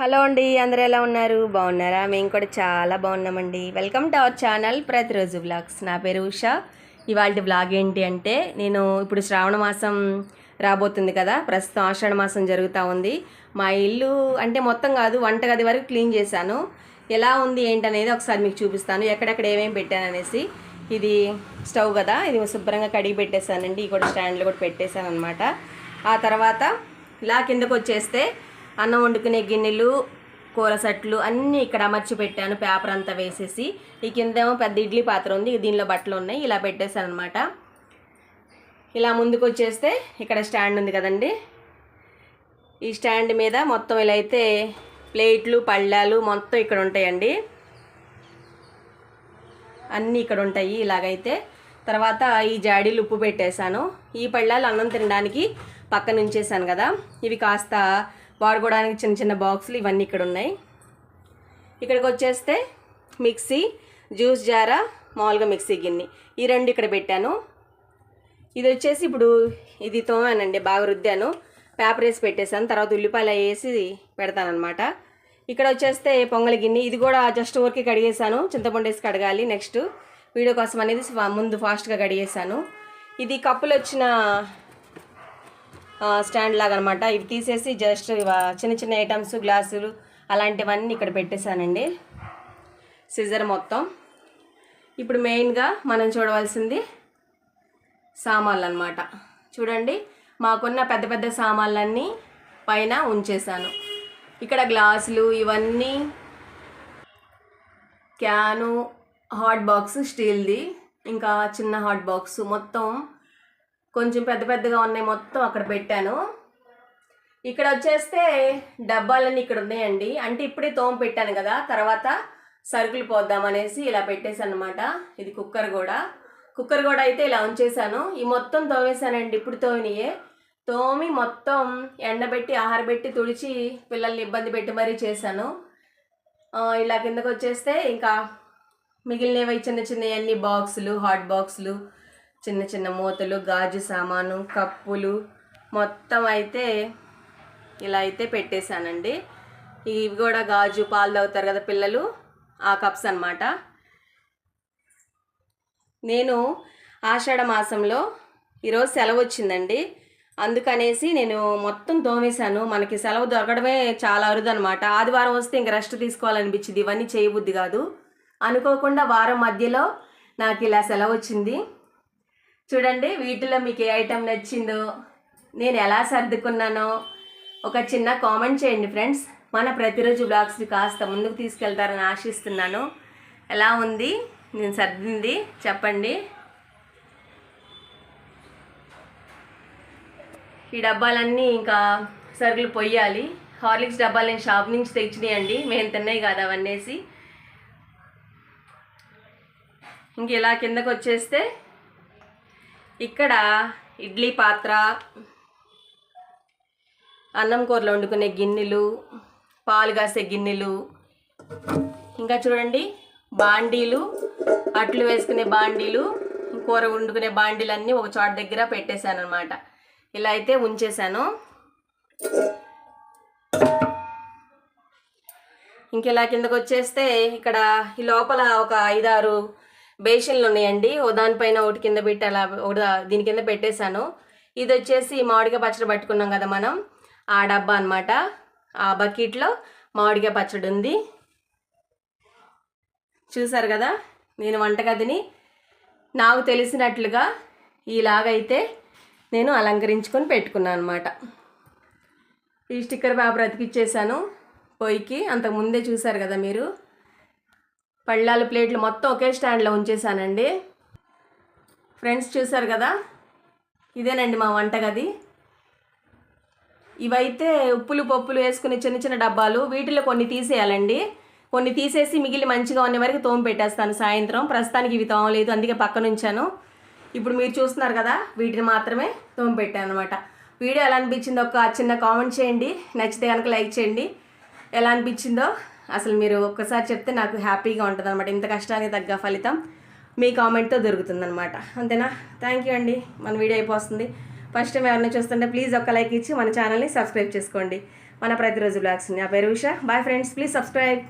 Hello అండి అందరూ ఎలా ఉన్నారు? బాగున్నారా? మేము కూడా చాలా బాగున్నామండి. వెల్కమ్ టు అవర్ ఛానల్ ప్రతిరోజు బ్లాగ్స్ నా పేరు ఉషా. ఇవాళ బ్లాగ్ ఏంటి అంటే నేను ఇప్పుడు శ్రావణ మాసం రాబోతుంది కదా ప్రస్తుతం ఆషాఢ మాసం జరుగుతూ ఉంది. మా ఇల్లు అంటే మొత్తం కాదు వంటగది వరకు క్లీన్ చేశాను. ఎలా ఉంది ఏంటనేది ఒకసారి మీకు చూపిస్తాను. ఎక్కడెక్కడ ఏమేమి పెట్టాను అనేసి. ఇది స్టవ్ కదా ఇది శుభ్రంగా కడిగి పెట్టేశానండి. ఈ కూడా స్టాండ్లో కూడా పెట్టేశాను అనమాట ఆ తర్వాత ఇలా కిందకు వచ్చేస్తే అన్నం వండుకునే గిన్నెలు కూర సట్లు అన్నీ ఇక్కడ అమర్చి పెట్టాను పేపర్ అంతా వేసేసి. ఈ కిందేమో పెద్ద ఇడ్లీ పాత్ర ఉంది దీనిలో బట్టలు ఉన్నాయి ఇలా పెట్టేశాను అనమాట ఇలా ముందుకు వచ్చేస్తే ఇక్కడ స్టాండ్ ఉంది కదండి. ఈ స్టాండ్ మీద మొత్తం ఇలా అయితే ప్లేట్లు పళ్ళాలు మొత్తం ఇక్కడ ఉంటాయండి. అన్నీ ఇక్కడ ఉంటాయి ఇలాగైతే. తర్వాత ఈ జాడీలు ఉప్పు పెట్టేశాను. ఈ పళ్ళాలు అన్నం తినడానికి పక్కన ఉంచేసాను కదా. ఇవి కాస్త వాడుకోవడానికి చిన్న చిన్న బాక్సులు ఇవన్నీ ఇక్కడ ఉన్నాయి. ఇక్కడికి వచ్చేస్తే మిక్సీ జ్యూస్ జారా మామూలుగా మిక్సీ గిన్నె. ఈ రెండు ఇక్కడ పెట్టాను. ఇది వచ్చేసి ఇప్పుడు ఇది తోమానండి బాగా రుద్దాను. పేపర్ వేసి పెట్టేశాను. తర్వాత ఉల్లిపాయలు వేసి పెడతానమాట ఇక్కడ వచ్చేస్తే పొంగల్ గిన్నె. ఇది కూడా జస్ట్ ఊరికి కడిగేశాను. చింతపండు వేసి కడగాలి నెక్స్ట్. వీడియో కోసం అనేది ముందు ఫాస్ట్గా కడిగేశాను. ఇది కప్పులు వచ్చిన స్టాండ్ లాగా అనమాట ఇవి తీసేసి జస్ట్ ఇవ- చిన్న చిన్న ఐటమ్స్ గ్లాసులు అలాంటివన్నీ ఇక్కడ పెట్టేశానండి. సిజర్ మొత్తం. ఇప్పుడు మెయిన్గా మనం చూడవలసింది సామాన్లు అనమాట చూడండి మాకున్న పెద్ద పెద్ద సామాన్లన్నీ పైన ఉంచేశాను. ఇక్కడ గ్లాసులు ఇవన్నీ క్యాను హాట్ బాక్స్ స్టీల్ది. ఇంకా చిన్న హాట్ బాక్స్ మొత్తం కొంచెం పెద్ద పెద్దగా ఉన్నాయి మొత్తం అక్కడ పెట్టాను. ఇక్కడ వచ్చేస్తే డబ్బాలన్నీ ఇక్కడ ఉన్నాయండి. అంటే ఇప్పుడే తోమ పెట్టాను కదా తర్వాత సరుకులు పోద్దామనేసి ఇలా పెట్టేశాను అనమాట ఇది కుక్కర్ కూడా కుక్కర్ కూడా అయితే ఇలా ఉంచేసాను ఈ మొత్తం తోమేశానండి ఇప్పుడు తోమినయే. తోమి మొత్తం ఎండబెట్టి ఆహారబెట్టి తుడిచి పిల్లల్ని ఇబ్బంది పెట్టి మరీ చేశాను. ఇలా కిందకు వచ్చేస్తే ఇంకా మిగిలినవి చిన్న చిన్న అన్ని బాక్సులు హాట్ బాక్సులు చిన్న చిన్న మూతలు గాజు సామాను కప్పులు మొత్తం అయితే ఇలా అయితే పెట్టేశానండి. ఇవి కూడా గాజు పాలు తాగుతారు కదా పిల్లలు ఆ కప్స్ అనమాట నేను ఆషాఢ మాసంలో ఈరోజు సెలవు వచ్చిందండి. అందుకనేసి నేను మొత్తం తోమేశాను. మనకి సెలవు దొరకడమే చాలా అరుదనమాట ఆదివారం వస్తే ఇంక రెస్ట్ తీసుకోవాలనిపించింది. ఇవన్నీ చేయబుద్ధి కాదు. అనుకోకుండా వారం మధ్యలో నాకు ఇలా సెలవు వచ్చింది. చూడండి వీటిలో మీకు ఏ ఐటెం నచ్చిందో నేను ఎలా సర్దుకున్నానో ఒక చిన్న కామెంట్ చేయండి ఫ్రెండ్స్. మన ప్రతిరోజు బ్లాగ్స్ని కాస్త ముందుకు తీసుకెళ్తారని ఆశిస్తున్నాను. ఎలా ఉంది? నేను సర్దింది చెప్పండి. ఈ డబ్బాలన్నీ ఇంకా సరుకులు పొయ్యాలి. హార్లిక్స్ డబ్బాలు నేను షాప్ నుంచి తెచ్చినాయండి. మేము తిన్నాయి కాదు అవన్నేసి. ఇంక ఇలా కిందకు వచ్చేస్తే ఇక్కడ ఇడ్లీ పాత్ర అన్నం కూరలు వండుకునే గిన్నెలు పాలు కాసే గిన్నెలు ఇంకా చూడండి బాండీలు అట్లు వేసుకునే బాండీలు కూర వండుకునే బాండీలు అన్నీ ఒక చోట దగ్గర పెట్టేశాను అనమాట ఇలా అయితే ఉంచేశాను. ఇంకెలా కిందకు వచ్చేస్తే ఇక్కడ ఈ లోపల ఒక ఐదారు బేషన్లు ఉన్నాయండి ఓ దానిపైన ఒకటి కింద పెట్టి అలా ఒకటి దీని కింద పెట్టేశాను. ఇది వచ్చేసి మామిడికాయ పచ్చడి పట్టుకున్నాం కదా మనం. ఆ డబ్బా అన్నమాట. ఆ బకెట్లో మామిడికాయ పచ్చడి ఉంది. చూసారు కదా? నేను వంటగదిని నాకు తెలిసినట్లుగా ఇలాగైతే నేను అలంకరించుకొని పెట్టుకున్నాను అనమాట ఈ స్టిక్కర్ పేపర్ అతికిచ్చేసాను పొయ్యికి అంతకు ముందే చూసారు కదా మీరు? పళ్ళాలు ప్లేట్లు మొత్తం ఒకే స్టాండ్లో ఉంచేసానండి ఫ్రెండ్స్ చూసారు కదా? ఇదేనండి మా వంటగది. ఇవైతే ఉప్పులు పప్పులు వేసుకునే చిన్న చిన్న డబ్బాలు వీటిలో కొన్ని తీసేయాలండి. కొన్ని తీసేసి మిగిలి మంచిగా ఉన్న వరకు తోము పెట్టేస్తాను సాయంత్రం. ప్రస్తుతానికి ఇవి తోమలేదు అందుకే పక్కన ఉంచాను. ఇప్పుడు మీరు చూస్తున్నారు కదా వీటిని మాత్రమే తోము పెట్టాను అనమాట వీడియో ఎలా అనిపించిందో ఒక చిన్న కామెంట్ చేయండి. నచ్చితే కనుక లైక్ చేయండి. ఎలా అనిపించిందో అసలు మీరు ఒక్కసారి చెప్తే నాకు హ్యాపీగా ఉంటుంది అనమాట ఇంత కష్టానికి తగ్గ ఫలితం మీ కామెంట్తో దొరుకుతుందనమాట అంతేనా? థ్యాంక్ యూ అండి. మన వీడియో అయిపోతుంది. ఫస్ట్ టైం ఎవరైనా చూస్తుంటే ప్లీజ్ ఒక లైక్ ఇచ్చి మన ఛానల్ని సబ్స్క్రైబ్ చేసుకోండి. మన ప్రతిరోజు బ్లాగ్స్ నా పేరు Usha. Bye friends please subscribe